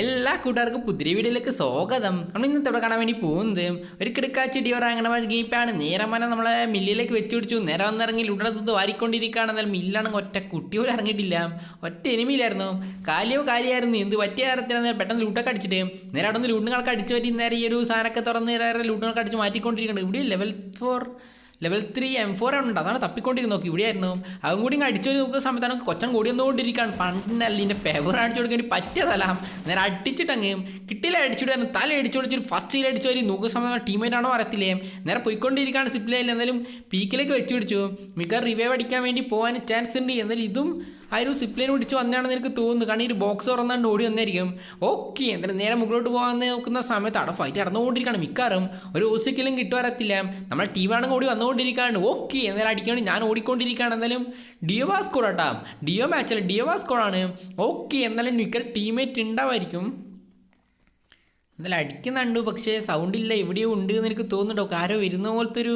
എല്ലാ കൂട്ടുകാർക്കും പുതിരി വീഡിയോയിലേക്ക് സ്വാഗതം. നമ്മൾ ഇന്ന് ഇവിടെ വേണ്ടി പോകുന്നത് ഒരു കിടക്കാച്ചി ഡിയോർ അങ്ങനെ ഗീപ്പാണ്. നേരം വന്നെ നമ്മളെ മില്ലിലേക്ക് വെച്ച് പിടിച്ചു. നേരെ വന്നിറങ്ങി ലുടത്ത് വാരിക്കൊണ്ടിരിക്കുകയാണ്. എന്നാൽ മില്ലാണെങ്കിൽ ഒറ്റ കുട്ടി പോലും ഇറങ്ങിയിട്ടില്ല. ഒറ്റ എനിമിയിലായിരുന്നു കാലിയോ കാലിയായിരുന്നു. എന്ത് പറ്റിയ കാര്യത്തിലാണ് പെട്ടെന്ന് ലൂട്ടൊക്കെ അടിച്ചിട്ട്. നേരെ അവിടെ നിന്ന് ലൂട്ടുകൾക്ക് അടിച്ചു പറ്റി. നേരെ ഈ ഒരു സാധനമൊക്കെ തുറന്ന് നേരെ ലൂട്ടുകൾക്ക് അടിച്ച് മാറ്റിക്കൊണ്ടിരിക്കുന്നുണ്ട്. ഇവിടെ level four level three M four ആണ് ഉണ്ട് അതാണ് തപ്പിക്കൊണ്ടിരുന്നു നോക്കി ഇവിടെയായിരുന്നു. അതും കൂടി അടിച്ചു നോക്കുന്ന സമയത്താണ് കൊച്ചൻ കൂടി വന്നുകൊണ്ടിരിക്കുകയാണ്. പണ്ടല്ല ഇതിന്റെ പേപ്പർ അടിച്ചു കൊടുക്കാൻ സ്ഥലം. നേരെ അടിച്ചിട്ടങ്ങ് കിട്ടിയില്ല അടിച്ചിട്ടായിരുന്നു തല അടിച്ചു കൊടുത്തിട്ട് ഫസ്റ്റ് ഇതിൽ അടിച്ചു. വരും നോക്കുന്ന സമയം ടീമേറ്റ് ആണോ അറിയത്തില്ലേ? നേരെ പോയിക്കൊണ്ടിരിക്കുകയാണ് സിപ്ലയിൽ. എന്തായാലും പീക്കിലേക്ക് വെച്ച് പിടിച്ചു. മിക്ക റിവൈവ് അടിക്കാൻ വേണ്ടി പോകാൻ ചാൻസ് ഉണ്ട്. എന്നാലും ഇതും ആ ഒരു സിപ്ലൈൻ പിടിച്ച് വന്നാണെന്ന് എനിക്ക് തോന്നുന്നു. കാരണം ഈ ഒരു ബോക്സ് തുറന്നാണ്ട് ഓടി വന്നായിരിക്കും ഓക്കെ എന്തായാലും നേരെ മുകളിലോട്ട് പോകാൻ നോക്കുന്ന സമയത്ത് അവിടെ ഫൈറ്റ് നടന്നുകൊണ്ടിരിക്കുകയാണ്. മിക്കാറും ഒരു ഓസിക്കലും കിട്ടുവാറത്തില്ല നമ്മളെ ടീമാണെങ്കിൽ ഓടി വന്നുകൊണ്ടിരിക്കുകയാണ്. ഓക്കെ എന്തായാലും അടിക്കുകയാണ് ഞാൻ ഓടിക്കൊണ്ടിരിക്കുകയാണ്. എന്തായാലും ഡിയോ വാസ്കോർ ഡിയോ മാച്ചല്ല ഡിയോ വാസ്കോഡാണ് ഓക്കെ എന്തായാലും മിക്ക ടീമേറ്റ് ഉണ്ടാവായിരിക്കും. എന്തായാലും അടിക്കുന്നുണ്ട് പക്ഷേ സൗണ്ട് ഇല്ല. എവിടെയോ ഉണ്ട് എന്ന് എനിക്ക് തോന്നുന്നുണ്ടോ. ആരോ വരുന്ന പോലത്തെ ഒരു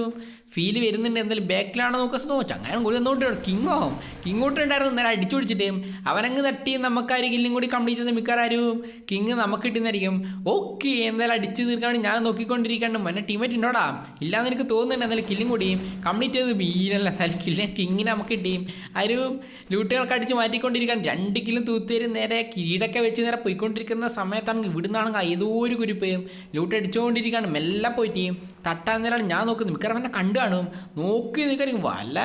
ഫീൽ വരുന്നുണ്ട്. എന്തായാലും ബാക്കിലാണോ നോക്കാൻ നോക്കാം അങ്ങനെ കൂടി ഒന്നുകൊണ്ട് കിങ്ങോ കിങ്ങോട്ട് ഉണ്ടായിരുന്നു. നേരെ അടിച്ചു പിടിച്ചിട്ട് അവനങ്ങ് തട്ടി നമുക്കാരും കില്ലും കൂടി കംപ്ലീറ്റ് ചെയ്ത് മിക്കാരും കിങ് നമുക്ക് കിട്ടുന്നതായിരിക്കും. ഓക്കെ എന്തായാലും അടിച്ചു തീർക്കാണ് ഞാൻ നോക്കിക്കൊണ്ടിരിക്കാണ്ട് മന്നെ ടീമേറ്റ് ഉണ്ടോടാ? ഇല്ലാന്ന് എനിക്ക് തോന്നുന്നുണ്ട്. എന്തായാലും കില്ലും കൂടി കംപ്ലീറ്റ് ചെയ്ത് മീനല്ല എന്തായാലും കില്ല കിങ്ങിനെ നമുക്ക് കിട്ടിയും ആരും ലൂട്ടുകൾക്ക് അടിച്ച് മാറ്റിക്കൊണ്ടിരിക്കാൻ രണ്ട് കിലും തൂത്തുവരും. നേരെ കിരീടൊക്കെ വെച്ച് നേരെ പോയിക്കൊണ്ടിരിക്കുന്ന സമയത്താണെങ്കിൽ ഇവിടുന്നാണെങ്കിൽ ഏതോ ഒരു കുരിപ്പയും ലൂട്ട് അടിച്ചുകൊണ്ടിരിക്കുകയാണ് മെല്ലെ പോയിട്ട് തട്ടാൻ നേരം ഞാൻ നോക്കുന്നു മിക്കവാറും എന്നെ കണ്ടു കാണും. നോക്കി നിൽക്കാനും വല്ല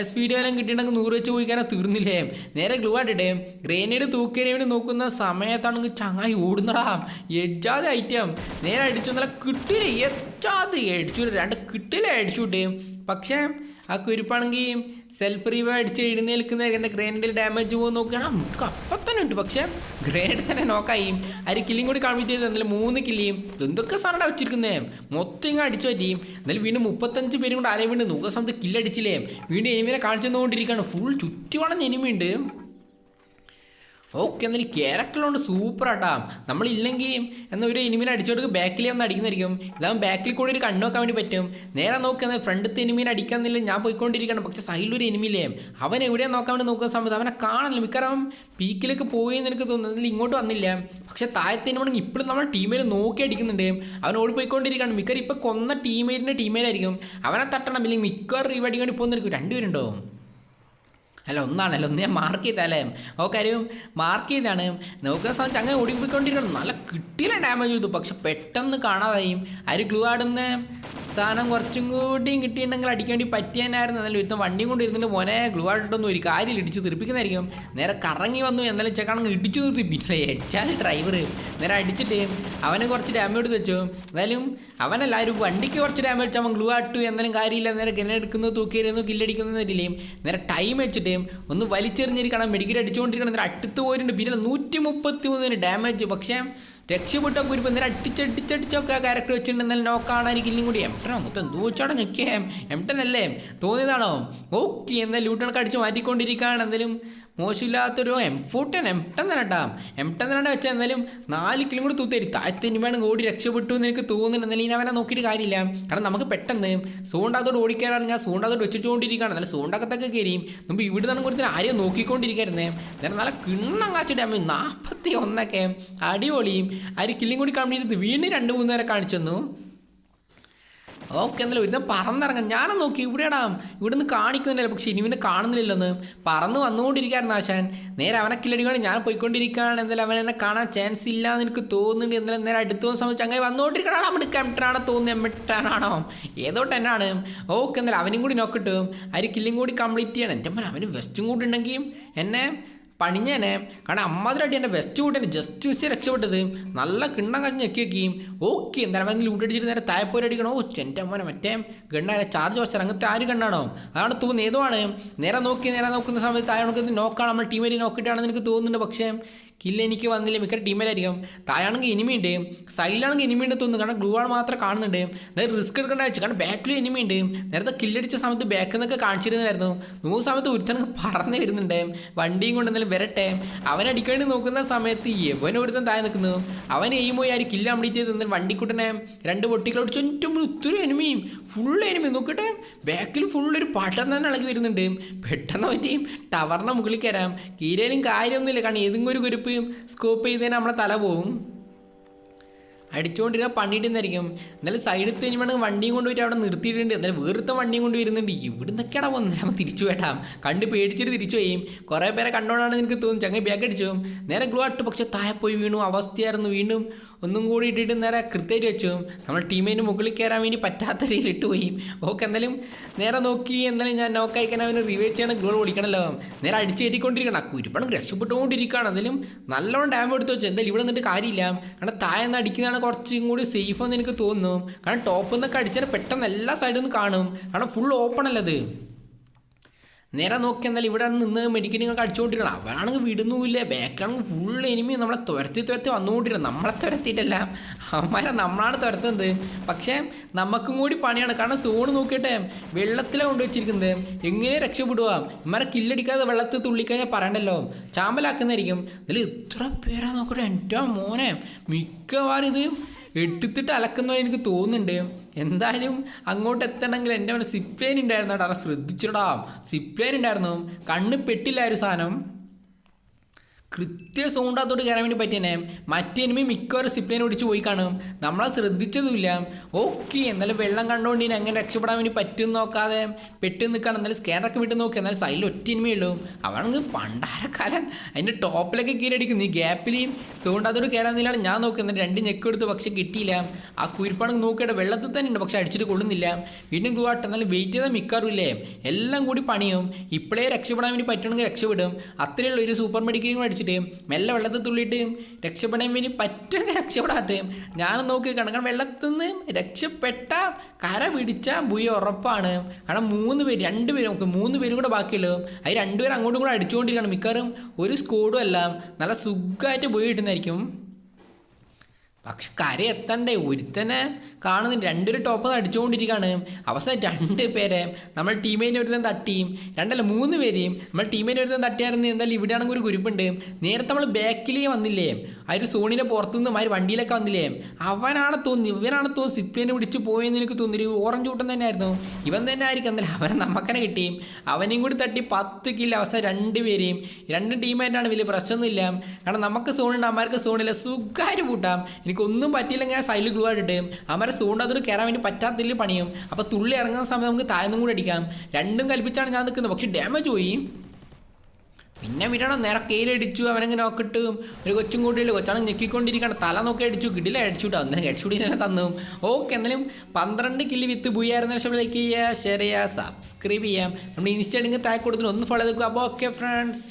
എസ് പി ഡി എല്ലാം കിട്ടിയിട്ടുണ്ടെങ്കിൽ നൂറ് വെച്ച് പോയിക്കാനോ തീർന്നില്ലേ? നേരെ ഗ്ലൂ ആട്ടിട്ട് ഗ്രേനേഡ് തൂക്കിയതിന് വേണ്ടി നോക്കുന്ന സമയത്താണെങ്കിൽ ചങ്ങായി ഓടുന്നടാ. എജാതെ ഐറ്റം നേരെ അടിച്ചു നല്ല കിട്ടില്ല എച്ചാതെ അടിച്ചു. രണ്ട് കിട്ടില്ല അടിച്ചുവിട്ട് പക്ഷേ ആ കുരുപ്പാണെങ്കിൽ സെൽഫ് റീവ് അടിച്ച് എഴുന്നേൽക്കുന്ന എന്റെ ഗ്രേനഡിൽ ഡാമേജ് പോകുന്ന നോക്കുകയാണ്. നമുക്ക് അപ്പം തന്നെ ഉണ്ട്. പക്ഷേ ഗ്രേനഡ് തന്നെ നോക്കായി ഒരു കില്ലും കൂടി കൺവീറ്റ് ചെയ്ത്. മൂന്ന് കില്ലിയും എന്തൊക്കെ സാധനം വെച്ചിരിക്കുന്നേ? മൊത്തം ഇങ്ങനെ അടിച്ചു പറ്റിയും എന്നാലും വീണ്ടും മുപ്പത്തഞ്ച് പേരും കൂടെ ആരെയും വീണ്ടും നോക്കുന്ന സമയത്ത് കില്ലടിച്ചില്ലേ വീണ്ടും എനിമിനെ കാണിച്ചു തന്നുകൊണ്ടിരിക്കുകയാണ്. ഫുൾ ചുറ്റുവളഞ്ഞ എനിമിയുണ്ട് ഓക്കെ എന്നാലും ക്യാരക്ടറുണ്ട് സൂപ്പർ ആട്ടാ. നമ്മളില്ലെങ്കിൽ എന്നാൽ ഒരു എനിമീനെ അടിച്ചോട്ട് ബാക്കിൽ ഒന്ന് അടിക്കുന്നതായിരിക്കും. ഇതാകും ബാക്കിൽ കൂടി ഒരു കണ്ണു വെക്കാൻ വേണ്ടി പറ്റും. നേരെ നോക്കുന്ന ഫ്രണ്ടത്തെ എനിമീനെ അടിക്കാന്നില്ല ഞാൻ പോയിക്കൊണ്ടിരിക്കണം പക്ഷെ ഒരു എനിമില്ലേ അവൻ എവിടെയാണ് നോക്കാൻ വേണ്ടി നോക്കുന്ന സമയത്ത് അവനെ കാണുന്നില്ല മിക്കവാറും പീക്കിലേക്ക് പോയി എന്ന് എനിക്ക് തോന്നുന്നില്ല ഇങ്ങോട്ട് വന്നില്ല. പക്ഷെ താഴത്തെ എനിമാണെങ്കിൽ ഇപ്പോഴും നമ്മൾ ടീമിൽ നോക്കി അടിക്കുന്നുണ്ട്. അവൻ ഓടിപ്പോയിക്കൊണ്ടിരിക്കണം മിക്കർ ഇപ്പോൾ കൊന്ന ടീമേറ്റിന്റെ ടീമേറ്റായിരിക്കും അവനെ തട്ടണം. ഇല്ലെങ്കിൽ മിക്കവാറും റീവടിക്കാൻ വേണ്ടി പോകുന്നിരിക്കും രണ്ടുപേരുണ്ടോ? അല്ല ഒന്നാണല്ലോ ഒന്ന് ഞാൻ മാർക്ക് ചെയ്താലേ. ഓ കാര്യം മാർക്ക് ചെയ്താണ്. നോക്കുന്ന സമയത്ത് അങ്ങനെ ഓടിപ്പോയിക്കൊണ്ടിരിക്കണം നല്ല കിട്ടിയില്ല ഡാമേജ് ചെയ്തു. പക്ഷെ പെട്ടെന്ന് കാണാതായും. ആര് ഗ്ലൂ ആടുന്ന? സാധനം കുറച്ചും കൂടിയും കിട്ടിയിട്ടുണ്ടെങ്കിൽ അടിക്കാൻ വേണ്ടി പറ്റിയാനായിരുന്നു എന്നാലും ഒരുത്തം വണ്ടിയും കൊണ്ട് ഇരുന്നിട്ട് മോനെ ഗ്ലൂ ആയിട്ടൊന്നും ഒരു കാര്യം ഇടിച്ച് തെറിപ്പിക്കുന്നതായിരിക്കും. നേരെ കറങ്ങി വന്നു എന്നാലും ചെക്കാണെങ്കിൽ ഇടിച്ചു നിർത്തിപ്പിട്ടില്ല എച്ചാൽ ഡ്രൈവർ നേരെ അടിച്ചിട്ട് അവന് കുറച്ച് ഡാമേജ് എടുത്ത് വെച്ചു. എന്നാലും അവനല്ല ഒരു വണ്ടിക്ക് കുറച്ച് ഡാമേജ് അവൻ ഗ്ലൂ ആട്ടു എന്നാലും കാര്യമില്ല. നേരെ ഗന എടുക്കുന്നു തൂക്കിയിരുന്നു കില്ലടിക്കുന്നതില്ലേ നേരെ ടൈം വെച്ചിട്ട് ഒന്ന് വലിച്ചെറിഞ്ഞിരിക്കണം. മെഡിക്കൽ അടിച്ചുകൊണ്ടിരിക്കണം നേരെ അടുത്ത് പോയിട്ടുണ്ട്. പിന്നെ നൂറ്റി മുപ്പത്തി മൂന്നിന് ഡാമേജ് പക്ഷേ രക്ഷപ്പെട്ടൊക്കെ കുരുപ്പ് നേരെ അടിച്ചടിച്ചടിച്ചൊക്കെ ക്യാരക്ടർ വെച്ചിട്ടുണ്ടെന്നാൽ നോക്കാണ് എനിക്ക് ഇല്ലും കൂടി. എംടനോ മൊത്തം എന്തോ വെച്ചാടോ ഞെക്കേ എംടൻ അല്ലേ തോന്നിയതാണോ ഓക്കെ എന്നാൽ ലൂട്ടണൊക്കെ അടിച്ച് മാറ്റിക്കൊണ്ടിരിക്കുകയാണ്. എന്തായാലും മോശമില്ലാത്തൊരു എം ഫോർട്ടൻ എം ടെൻ തന്നെ കേട്ടാ എം ടെൻ തന്നെ വെച്ചാൽ എന്നാലും നാല് കിലും കൂടി തൂത്തേരി താഴത്തെ വേണം ഓടി രക്ഷപ്പെട്ടു എന്ന് എനിക്ക് തോന്നുന്നു എന്നാലും ഇനി അവനെ നോക്കിയിട്ട് കാര്യമില്ല. കാരണം നമുക്ക് പെട്ടെന്ന് സൂണ്ടാത്തോട് ഓടിക്കാറാണ് ഞാൻ സൂണ്ടാത്തോട് വെച്ചിട്ടുകൊണ്ടിരിക്കുകയാണ് നല്ല സൂണ്ടാക്കത്തൊക്കെ കയറിയും മുമ്പ് ഇവിടെ നിന്ന് കൊടുത്തിന് ആരെയും നോക്കിക്കൊണ്ടിരിക്കായിരുന്നേ. നേരം നല്ല കിണ്ണം കാച്ചിട്ട് അമ്മ നാൽപ്പത്തി ഒന്നൊക്കെ അടിപൊളിയും ആര് കില്ലും കൂടി കമ്പിട്ട് വീണ്ടും രണ്ട് മൂന്ന് നേരം കാണിച്ചു തന്നു. ഓക്കെ എന്നാലും ഒരുത്തം പറന്നിറങ്ങാം. ഞാനും നോക്കി ഇവിടെയാടാ ഇവിടെ നിന്ന് കാണിക്കുന്നില്ല. പക്ഷെ പിന്നെ കാണുന്നില്ലല്ലോന്ന് പറന്ന് വന്നുകൊണ്ടിരിക്കുകയായിരുന്നു ആശാൻ. നേരെ അവനെ കില്ലടിക്കുകയാണ് ഞാൻ പോയിക്കൊണ്ടിരിക്കുകയാണ്. എന്തായാലും അവൻ എന്നെ കാണാൻ ചാൻസ് ഇല്ല എന്ന് എനിക്ക് തോന്നുന്നുണ്ട്. എന്തായാലും നേരെ അടുത്ത ദിവസം സമയത്ത് അങ്ങനെ വന്നുകൊണ്ടിരിക്കണാണോ അവിടെ കെമിട്ടനാണോ തോന്നുന്നത് എമ്മിട്ടാനാണോ ഏതോ ടെന്നാണ് ഓക്കെ എന്തായാലും അവനും കൂടി നോക്കിട്ട് ഒരു കില്ലും കൂടി കംപ്ലീറ്റ് ചെയ്യണം. എന്റെ അവന് വെസ്റ്റും കൂടി ഉണ്ടെങ്കിൽ എന്നെ പണിഞ്ഞേനെ. കാരണം അമ്മാതിരട്ടി എന്റെ വെസ്റ്റ് കൂട്ടി ജസ്റ്റ് മിസ് രക്ഷപ്പെട്ടത്. നല്ല കിണ്ണം കഞ്ഞ് വെക്കുകയും ഓക്കെ എന്തായാലും അവൻ ലൂട്ടടിച്ചിട്ട് നേരെ തായപ്പോര് അടിക്കണോ ഓ എന്റെ അമ്മനെ മറ്റേ ഗണ്ണാരെ ചാർജ് വെച്ചാൽ അങ്ങനത്തെ ആര് ഗണ്ണാണോ? അതാണ് തോന്നുന്നത് ഏതോ ആണ് നേരെ നോക്കി നേരെ നോക്കുന്ന സമയത്ത് താഴെ നോക്കുന്നത്? നോക്കാം നമ്മൾ ടീമേറ്റ് നോക്കിയിട്ടാണെന്ന് എനിക്ക് തോന്നുന്നുണ്ട്. പക്ഷേ കില്ല് എനിക്ക് വന്നില്ല മിക്ക ടീമിലായിരിക്കും താഴാണെങ്കിൽ എനിമിയുണ്ട് സൈഡിലാണെങ്കിൽ എനിമിയുണ്ട് തോന്നുന്നു. കാരണം ഗ്ലൂ ആണ് മാത്രം കാണുന്നുണ്ട്. അതായത് റിസ്ക് എടുക്കേണ്ട വെച്ചു കാരണം ബാക്കിലും എനിമിയുണ്ട് നേരത്തെ കില്ലടിച്ച സമയത്ത് ബാക്കിൽ നിന്നൊക്കെ കാണിച്ചിരുന്നായിരുന്നു നൂറ് സമയത്ത് ഒരുത്തനൊക്കെ പറഞ്ഞു വരുന്നുണ്ട്. വണ്ടിയും കൊണ്ട് എന്തെങ്കിലും വരട്ടെ. അവൻ അടിക്കേണ്ടി നോക്കുന്ന സമയത്ത് എവൻ ഒരുത്തൻ താഴെ നിൽക്കുന്നു. അവൻ എയിമോ ആര് കില്ല് കംപ്ലീറ്റ് ചെയ്ത് എന്നാൽ വണ്ടിക്കുട്ടനെ രണ്ട് പൊട്ടികളോട് ചുറ്റും ഒത്തിരി എനിമിയും ഫുൾ എനിമി നോക്കട്ടെ. ബാക്കിൽ ഒരു പടം തന്നെ ഇളകി വരുന്നുണ്ട്. പെട്ടെന്ന് പറ്റിയും ടവറിനെ മുകളിൽ കയറാം. കീരയിലും കാര്യമൊന്നുമില്ല കാരണം ഏതെങ്കിലും ഒരു കുരുപ്പ് സ്കോപ്പ് സ്കോപ്പ് ചെയ്തതിന് നമ്മളെ തല പോവും. അടിച്ചുകൊണ്ടിരുന്ന പണിയിട്ടുന്നായിരിക്കും എന്നാലും സൈഡിൽ കഴിഞ്ഞാൽ വണ്ടിയും കൊണ്ടുപോയിട്ട് അവിടെ നിർത്തിയിട്ടുണ്ട്. എന്നാലും വേറത്തെ വണ്ടിയും കൊണ്ട് വരുന്നുണ്ട് ഇവിടെ നിന്നൊക്കെയാണ് പോകുന്നത് നമ്മൾ തിരിച്ചു വേട്ടാം കണ്ട് പേടിച്ചിട്ട് തിരിച്ചു പോയും കുറേ പേരെ കണ്ടോണ്ടാണ് എനിക്ക് തോന്നുന്നു ചങ്ങ ബാഗ് അടിച്ചു. നേരെ ഗ്ലോ ഇട്ട്. പക്ഷെ താഴെ പോയി വീണു. അവസ്ഥയായിരുന്നു. വീണ്ടും ഒന്നും കൂടി ഇട്ടിട്ട് നേരെ കൃത്യമായിട്ട് വെച്ചു. നമ്മൾ ടീമിന് മുകളിൽ കയറാൻ വേണ്ടി പറ്റാത്ത രീതിയിൽ ഇട്ട് പോയി. ഓക്കെ എന്തായാലും നേരെ നോക്കി എന്തായാലും ഞാൻ നോക്കായിക്കാൻ അവന് റിവേഴ്സ് ചെയ്യണം ഗോൾ ഓടിക്കണമല്ലോ നേരെ അടിച്ച് കയറ്റിക്കൊണ്ടിരിക്കണം. കുരുപ്പണം രക്ഷപ്പെട്ടുകൊണ്ടിരിക്കുകയാണ്. എന്തായാലും നല്ലോണം ഡാം എടുത്ത് വെച്ചു. എന്തായാലും ഇവിടെ നിന്നിട്ട് കാര്യമില്ല. കാരണം താഴെ നിന്ന് അടിക്കുന്നതാണ് കുറച്ചും കൂടി സേഫ് എന്ന് എനിക്ക് തോന്നുന്നു. കാരണം ടോപ്പിൽ നിന്നൊക്കെ അടിച്ചാൽ പെട്ടെന്ന് എല്ലാ സൈഡിൽ നിന്ന് കാണും. കാരണം ഫുൾ ഓപ്പൺ അല്ലത് നേരെ നോക്കി എന്നാൽ ഇവിടെ നിന്ന് മെഡിക്കലിങ്ങൾക്ക് അടിച്ചുകൊണ്ടിരിക്കണം അവനാണെങ്കിൽ വിടുന്നുമില്ല. ബാക്കാണെങ്കിൽ ഫുൾ എനിമി നമ്മളെ തുരത്തി തുരത്തി വന്നുകൊണ്ടിരുന്നത് നമ്മളെ തുരത്തിയിട്ടല്ല. അവന്മാരെ നമ്മളാണ് തുരത്തുന്നത്. പക്ഷേ നമുക്കും കൂടി പണിയാണ്. കാരണം സോണ് നോക്കിയിട്ട് വെള്ളത്തിലാണ് കൊണ്ടുവച്ചിരിക്കുന്നത് എങ്ങനെ രക്ഷപ്പെടുക? ഇമാരെ കില്ലടിക്കാതെ വെള്ളത്തിൽ തുള്ളിക്കഴിഞ്ഞാൽ പറയണ്ടല്ലോ. ചാമ്പലാക്കുന്നതായിരിക്കും. ഇതിൽ ഇത്ര പേരാ നോക്കട്ടെ. എന്റെ മോനെ. മിക്കവാറും ഇത് എടുത്തിട്ട് അലക്കുന്ന എനിക്ക് തോന്നുന്നുണ്ട്. എന്തായാലും അങ്ങോട്ട് എത്തണമെങ്കിൽ എന്റെ മനസ്സിൽ സിപ്ലൈൻ ഉണ്ടായിരുന്നു ശ്രദ്ധിച്ചിടാ. സിപ്ലൈൻ ഉണ്ടായിരുന്നു. കണ്ണ് പെട്ടില്ല ഒരു സാധനം. കൃത്യ സൗണ്ടാത്തോട്ട് കയറാൻ വേണ്ടി പറ്റിയനെ മറ്റേ എനിമി മിക്കവാറും സിപ്ലൈൻ ഓടിച്ച് പോയി കാണും. നമ്മളെ ശ്രദ്ധിച്ചതുമില്ല. ഓക്കെ എന്നാലും വെള്ളം കണ്ടുകൊണ്ട് ഇനി അങ്ങനെ രക്ഷപ്പെടാൻ വേണ്ടി പറ്റും നോക്കാതെ പെട്ട് നിൽക്കണം എന്നാലും സ്കാനറൊക്കെ വിട്ട് നോക്കി. എന്നാലും സൈഡിൽ ഒറ്റ എനിമേ ഉള്ളൂ. അവണെങ്കിൽ പണ്ടാരക്കാലൻ അതിന്റെ ടോപ്പിലൊക്കെ കീഴടിക്കുന്നു ഈ ഗ്യാപ്പിൽ സൗണ്ടാത്തോട്ട് കയറാന്നില്ലാണ് ഞാൻ നോക്കുന്നത് രണ്ട് ഞെക്ക് എടുത്ത് പക്ഷേ കിട്ടിയില്ല. ആ കുരിപ്പാണെങ്കിൽ നോക്കിയിട്ട് വെള്ളത്തിൽ തന്നെ ഉണ്ട്. പക്ഷേ അടിച്ചിട്ട് കൊള്ളുന്നില്ല. വീണ്ടും ഗുവാട്ട് എന്നാലും വെയിറ്റ് ചെയ്താൽ മിക്കാറുമില്ലേ എല്ലാം കൂടി പണിയും. ഇപ്പോഴേ രക്ഷപ്പെടാൻ വേണ്ടി പറ്റണമെങ്കിൽ രക്ഷപ്പെടും. അത്രയുള്ള ഒരു സൂപ്പർ മെഡിക്കലും കൂടെ അടിച്ചിട്ട് മെല്ലെ വെള്ളത്തിൽ തുള്ളിയിട്ട് രക്ഷപ്പെടാൻ വേണ്ടി പറ്റുമെങ്കിൽ രക്ഷപ്പെടാട്ടെ ഞാൻ നോക്കി കാരണം വെള്ളത്തിൽ നിന്ന് രക്ഷപ്പെട്ട കര പിടിച്ച ബുയ ഉറപ്പാണ്. കാരണം മൂന്ന് പേര് രണ്ട് പേരും നമുക്ക് മൂന്ന് പേരും കൂടെ ബാക്കിയുള്ളൂ. അത് രണ്ടുപേരും അങ്ങോട്ടും കൂടെ അടിച്ചുകൊണ്ടിരിക്കുകയാണ്. മിക്കവാറും ഒരു സ്കോഡും അല്ല. നല്ല സുഖമായിട്ട് പോയി കിട്ടുന്നതായിരിക്കും. പക്ഷെ കര എത്തണ്ടേ? ഒരുത്തനെ കാണുന്ന രണ്ടൊരു ടോപ്പ് അടിച്ചുകൊണ്ടിരിക്കുകയാണ്. അവസാനം രണ്ട് പേരെ നമ്മൾ ടീമേനെ ഒരുത്തൻ തട്ടിയും രണ്ടല്ല മൂന്ന് പേരെയും നമ്മൾ ടീമേനെ ഒരുത്തൻ തട്ടിയായിരുന്നു. എന്തായാലും ഇവിടെയാണെങ്കിൽ ഒരു കുരുപ്പുണ്ട്. നേരത്തെ നമ്മൾ ബാക്കിലേ വന്നില്ലേ? ആ ഒരു സോണിനെ പുറത്തുനിന്ന് ഒരു വണ്ടിയിലൊക്കെ വന്നില്ലേ? അവനാണ് തോന്നി ഇവനാണ് തോന്നി സിപ്ലിനെ പിടിച്ച് പോയെന്ന് എനിക്ക് തോന്നി ഒരു ഓറഞ്ച് കൂട്ടം തന്നെയായിരുന്നു. ഇവൻ തന്നെ ആയിരിക്കും എന്നല്ല അവനെ നമുക്കനെ കിട്ടിയും. അവനെയും കൂടി തട്ടി പത്ത് കില്ല അവസാനം രണ്ട് പേരെയും. രണ്ട് ടീമായിട്ടാണ് വലിയ പ്രശ്നമൊന്നുമില്ല. കാരണം നമുക്ക് സോണുണ്ട് അമ്മമാർക്ക് സോണില്ല. സുഖമായിട്ട് കൂട്ടാം. എനിക്കൊന്നും പറ്റിയില്ലെങ്കിൽ ഞാൻ സൈഡിൽ ഗ്ലൂ ആയിട്ട്. അമ്മമാരെ സോണ്ട് അതൊരു കയറാൻ വേണ്ടി പറ്റാത്തതിൽ പണിയും. അപ്പോൾ തുള്ളി ഇറങ്ങുന്ന സമയത്ത് നമുക്ക് താഴ്ന്നും കൂടി അടിക്കാം. രണ്ടും കൽപ്പിച്ചാണ് ഞാൻ നിൽക്കുന്നത് പക്ഷേ ഡാമേജ് പോയി. പിന്നെ വിടണം നേരെ കയ്യിലടിച്ചു അവനങ്ങനെ നോക്കിട്ട് ഒരു കൊച്ചും കൂട്ടിയില്ല കൊച്ചാണ് ഞെക്കിക്കൊണ്ടിരിക്കണം തല നോക്കി അടിച്ചു കിടില അടിച്ചുട്ടോ അന്നേരം അടിച്ചുകൂടി തന്നെ തന്നു. ഓക്കെ എന്നാലും പന്ത്രണ്ട് കില്ല് വിത്ത് ബുയായിരുന്ന ലക്ഷം ലൈക്ക് ചെയ്യുക ഷെയർ ചെയ്യുക സബ്സ്ക്രൈബ് ചെയ്യാം നമ്മൾ ഇൻസ്റ്റാഗ്രാം താഴെ കൊടുത്തിട്ട് ഒന്ന് ഫോളോ ചെയ്തേക്കുക. അപ്പോൾ ഓക്കെ ഫ്രണ്ട്സ്